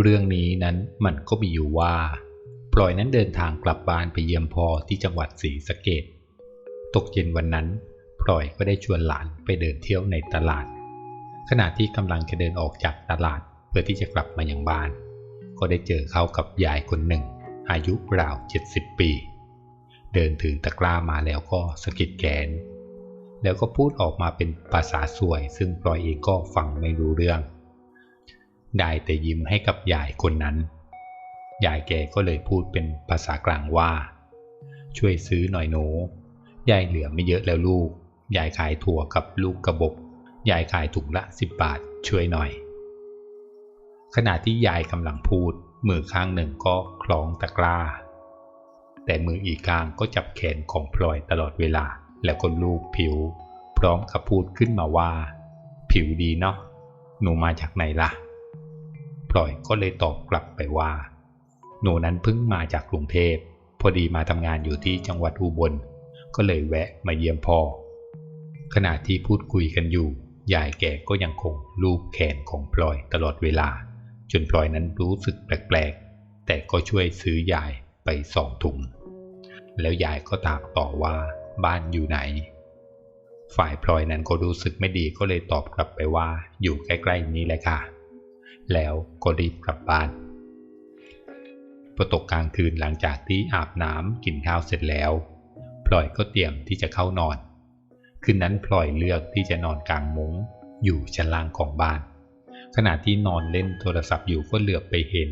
เรื่องนี้นั้นมันก็มีอยู่ว่าพลอยนั้นเดินทางกลับบ้านไปเยี่ยมพ่อที่จังหวัดศรีสะเกดตกเย็นวันนั้นพลอยก็ได้ชวนหลานไปเดินเที่ยวในตลาด ขณะที่กำลังจะเดินออกจากตลาดเพื่อที่จะกลับมายังบ้าน ก็ได้เจอเขากับยายคนหนึ่ง อายุราวเจ็ดสิบปี เดินถือตะกร้ามาแล้วก็สะกิดแขนแล้วก็พูดออกมาเป็นภาษาสวย ซึ่งพลอยเองก็ฟังไม่รู้เรื่อง ได้แต่ยิ้มให้กับยายคนนั้น ยายแกก็เลยพูดเป็นภาษากลางว่า ช่วยซื้อหน่อยหนูยายเหลือไม่เยอะแล้วลูก ยายขายถั่วกับลูกกระบอกยายขายถุงละสิบบาทช่วยหน่อย ขณะที่ยายกำลังพูด มือข้างหนึ่งก็คล้องตะกร้า แต่มืออีกข้างก็จับแขนของพลอยตลอดเวลา แล้วก็ลูบผิว พร้อมกับพูดขึ้นมาว่า ผิวดีเนาะ หนูมาจากไหนล่ะ พลอยก็เลยตอบกลับไปว่า หนูนั้นเพิ่งมาจากกรุงเทพพอดีมาทำงานอยู่ที่จังหวัดอุบล ก็เลยแวะมาเยี่ยมพ่อ ขณะที่พูดคุยกันอยู่ ยายแกก็ยังคงลูบแขนของพลอยตลอดเวลา จนพลอยนั้นรู้สึกแปลกๆ แต่ก็ช่วยซื้อยายไปสองถุง แล้วยายก็ถามต่อว่าบ้านอยู่ไหน ฝ่ายพลอยนั้นก็รู้สึกไม่ดีก็เลยตอบกลับไปว่าอยู่ใกล้ๆนี้แหละค่ะ แล้วก็รีบกลับบ้านพอตกกลางคืนหลังจากที่อาบน้ำกินข้าวเสร็จแล้วพลอยก็เตรียมที่จะเข้านอน คืนนั้นพลอยเลือกที่จะนอนกลางมุง้งอยู่ชั้นล่างของบ้าน ขณะที่นอนเล่นโทรศัพท์อยู่ก็เหลือบไปเห็น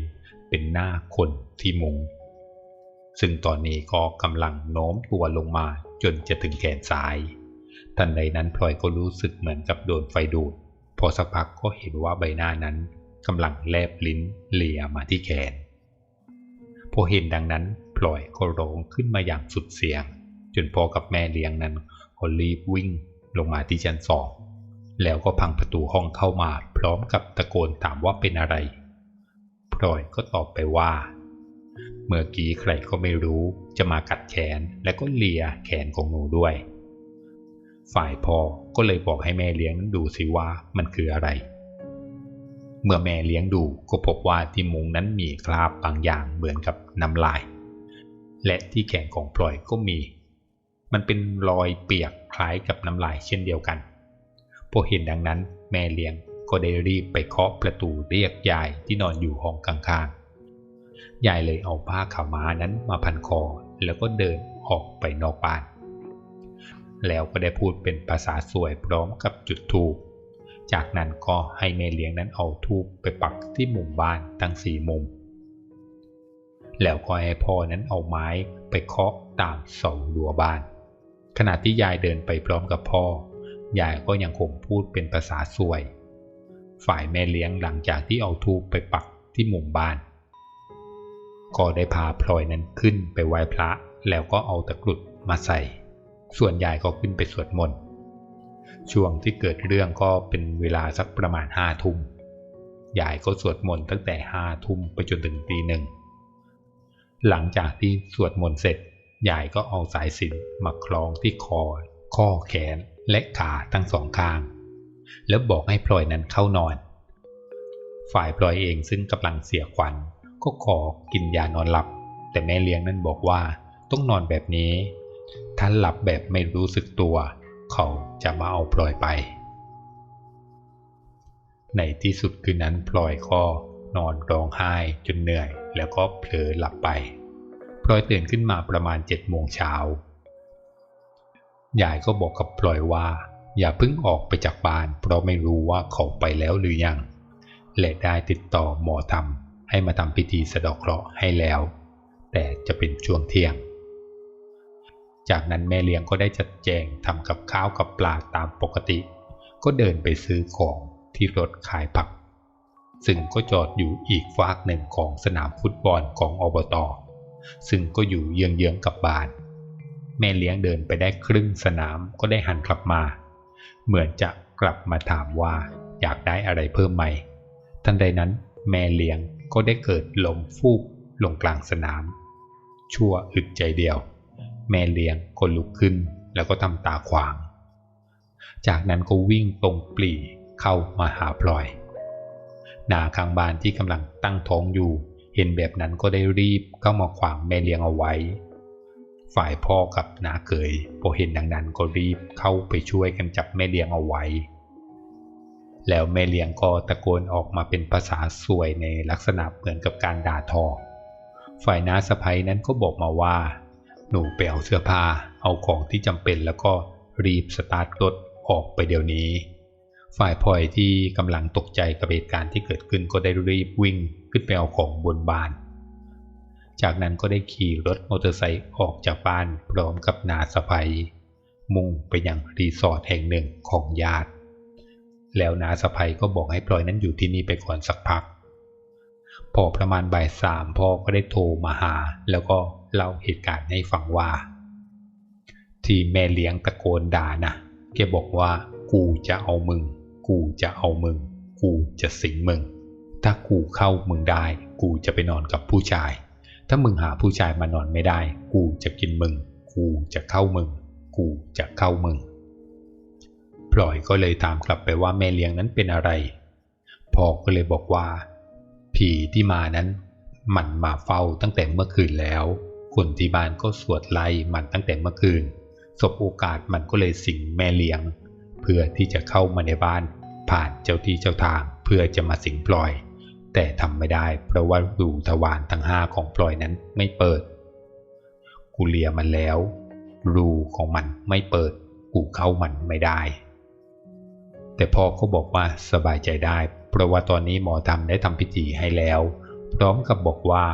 เป็นหน้าคนที่มุง้งซึ่งตอนนี้ก็กำลังโน้มตัวลงมาจนจะถึงแขนซ้าย ทันใดนั้นพลอยก็รู้สึกเหมือนกับโดนไฟดูด พอสักพักก็เห็นว่าใบหน้านั้น กำลังแลบลิ้นเลียมาที่แขน พอเห็นดังนั้นพลอยก็ร้องขึ้นมาอย่างสุดเสียง จนพ่อกับแม่เลี้ยงนั้นก็รีบวิ่งลงมาที่ชั้นสองแล้วก็พังประตูห้องเข้ามาพร้อมกับตะโกนถามว่าเป็นอะไรพลอยก็ตอบไปว่า เมื่อกี้ใครก็ไม่รู้จะมากัดแขนและก็เลียแขนของหนูด้วย ฝ่ายพ่อก็เลยบอกให้แม่เลี้ยงดูสิว่ามันคืออะไร เมื่อแม่เลี้ยงดูก็พบว่าที่มุงนั้นมีคราบบางอย่างเหมือนกับน้ำลาย และที่แขนของพลอยก็มี มันเป็นรอยเปียกคล้ายกับน้ำลายเช่นเดียวกัน พอเห็นดังนั้นแม่เลี้ยงก็ได้รีบไปเคาะประตูเรียกยายที่นอนอยู่ห้องข้างๆ ยายเลยเอาผ้าขาวม้านั้นมาพันคอแล้วก็เดินออกไปนอกบ้าน แล้วก็ได้พูดเป็นภาษาสวยพร้อมกับจุดทูบ จากนั้นก็ให้แม่เลี้ยงนั้นเอาทูบไปปักที่มุมบ้านทั้งสี่มุม แล้วก็ให้พ่อนั้นเอาไม้ไปเคาะตามเสารั้วบ้าน ขณะที่ยายเดินไปพร้อมกับพ่อ ยายก็ยังคงพูดเป็นภาษาสวย ฝ่ายแม่เลี้ยงหลังจากที่เอาทูบไปปักที่มุมบ้าน ก็ได้พาพลอยนั้นขึ้นไปไหว้พระแล้วก็เอาตะกรุดมาใส่ ส่วนยายก็ขึ้นไปสวดมนต์ ช่วงที่เกิดเรื่องก็เป็นเวลาสักประมาณห้าทุ่มยายก็สวดมนต์ตั้งแต่ห้าทุ่มไปจนถึงตีหนึ่ง หลังจากที่สวดมนต์เสร็จ ยายก็เอาสายสิญจนมาคล้องที่คอ ข้อแขนและขาทั้งสองข้าง แล้วบอกให้พลอยนั้นเข้านอน ฝ่ายพลอยเองซึ่งกำลังเสียขวัญ ก็ขอกินยานอนหลับ แต่แม่เลี้ยงนั้นบอกว่าต้องนอนแบบนี้ ถ้าหลับแบบไม่รู้สึกตัว เขาจะมาเอาพลอยไป ในที่สุดคืนนั้นพลอยก็นอนร้องไห้จนเหนื่อย แล้วก็เผลอหลับไปพลอยตื่นขึ้นมาประมาณเจ็ดโมงเช้ายายก็บอกกับพลอยว่า อย่าเพิ่งออกไปจากบ้าน เพราะไม่รู้ว่าเขาไปแล้วหรือยัง และได้ติดต่อหมอทำให้มาทำพิธีสะดอกเคราะห์ให้แล้ว แต่จะเป็นช่วงเที่ยง จากนั้นแม่เลี้ยงก็ได้จัดแจงทำกับข้าวกับปลาตามปกติ ก็เดินไปซื้อของที่รถขายผัก ซึ่งก็จอดอยู่อีกฟากหนึ่งของสนามฟุตบอลของอบต ซึ่งก็อยู่เยื้องๆกับบ้าน แม่เลี้ยงเดินไปได้ครึ่งสนามก็ได้หันกลับมา เหมือนจะกลับมาถามว่าอยากได้อะไรเพิ่มไหม ทันใดนั้นแม่เลี้ยงก็ได้เกิดลมฟูกลงกลางสนาม ชั่วอึดใจเดียว แม่เลี้ยงก็ลุกขึ้น แล้วก็ทำตาขวาง จากนั้นก็วิ่งตรงปลีเข้ามาหาพลอย นาข้างบ้านที่กำลังตั้งท้องอยู่ เห็นแบบนั้นก็ได้รีบเข้ามาขวางแม่เลี้ยงเอาไว้ ฝ่ายพ่อกับนาเขยพอเห็นดังนั้นก็รีบเข้าไปช่วยกันจับแม่เลี้ยงเอาไว้ แล้วแม่เลี้ยงก็ตะโกนออกมาเป็นภาษาสวยในลักษณะเหมือนกับการด่าทอ ฝ่ายน้าสะพ้ยนั้นก็บอกมาว่า หนูไปเอาเสื้อผ้า เอาของที่จำเป็นแล้วก็รีบสตาร์ทรถออกไปเดี๋ยวนี้ ฝ่ายพลอยที่กำลังตกใจกับเหตุการณ์ที่เกิดขึ้นก็ได้รีบวิ่งขึ้นไปเอาของบนบ้าน จากนั้นก็ได้ขี่รถมอเตอร์ไซค์ออกจากบ้านพร้อมกับนาสะพ้ยมุ่งไปยังรีสอร์ทแห่งหนึ่งของญาติ แล้วนาสะพ้ยก็บอกให้พลอยนั้นอยู่ที่นี่ไปก่อนสักพัก พอประมาณบ่ายสามพ่อก็ได้โทรมาหา แล้วก็ เล่าเหตุการณ์ให้ฟังว่า ที่แม่เลี้ยงตะโกนด่านะแกบอกว่า กูจะเอามึง กูจะเอามึง กูจะสิงมึง ถ้ากูเข้ามึงได้ กูจะไปนอนกับผู้ชาย ถ้ามึงหาผู้ชายมานอนไม่ได้ กูจะกินมึง กูจะเข้ามึง กูจะเข้ามึงพลอยก็เลยถามกลับไปว่าแม่เลี้ยงนั้นเป็นอะไรพ่อก็เลยบอกว่า ผีที่มานั้นมันมาเฝ้าตั้งแต่เมื่อคืนแล้ว คนที่บ้านก็สวดไล่มันตั้งแต่เมื่อคืนสบโอกาสมันก็เลยสิงแม่เลี้ยง เพื่อที่จะเข้ามาในบ้าน ผ่านเจ้าที่เจ้าทางเพื่อจะมาสิงพลอย แต่ทำไม่ได้เพราะว่ารูทวารทั้งห้าของพลอยนั้นไม่เปิด กูเลียมันแล้ว รูของมันไม่เปิด กูเข้ามันไม่ได้ แต่พ่อก็บอกว่าสบายใจได้ เพราะว่าตอนนี้หมอทำได้ทำพิธีให้แล้ว พร้อมกับบอกว่า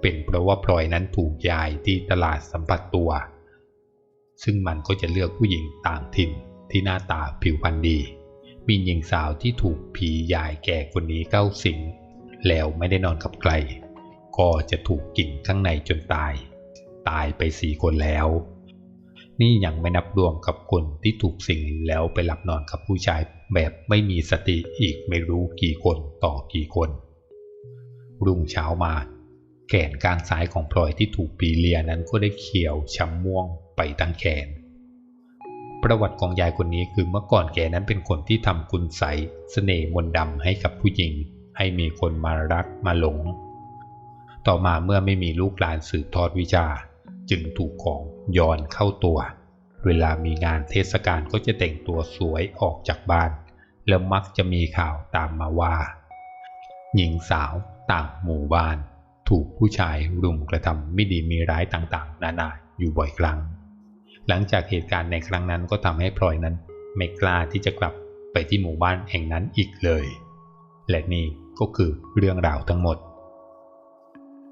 เป็นเพราะว่าพลอยนั้นถูกยายที่ตลาดสัมผัสตัว ซึ่งมันก็จะเลือกผู้หญิงต่างถิ่นที่หน้าตาผิวพรรณดี มีหญิงสาวที่ถูกผียายแก่คนนี้เข้าสิง แล้วไม่ได้นอนกับใคร ก็จะถูกกินข้างในจนตาย ตายไปสี่คนแล้ว นี่ยังไม่นับรวมกับคนที่ถูกสิงแล้วไปหลับนอนกับผู้ชายแบบไม่มีสติอีกไม่รู้กี่คนต่อกี่คน รุ่งเช้ามา แขนข้างซ้ายของพลอยที่ถูกปีเลียนั้นก็ได้เขียวช้ำม่วงไปทั้งแขน ประวัติของยายคนนี้คือเมื่อก่อนแกนั้นเป็นคนที่ทำคุณใสเสน่ห์มนต์ดำให้กับผู้หญิง ให้มีคนมารักมาหลง ต่อมาเมื่อไม่มีลูกหลานสืบทอดวิชาจึงถูกของย้อนเข้าตัว เวลามีงานเทศกาลก็จะแต่งตัวสวยออกจากบ้าน แล้วมักจะมีข่าวตามมาว่า หญิงสาวต่างหมู่บ้าน ถูกผู้ชายรุมกระทำไม่ดีมีร้ายต่างๆ นานาอยู่บ่อยครั้ง หลังจากเหตุการณ์ในครั้งนั้นก็ทำให้พลอยนั้นไม่กล้าที่จะกลับไปที่หมู่บ้านแห่งนั้นอีกเลย และนี่ก็คือเรื่องราวทั้งหมด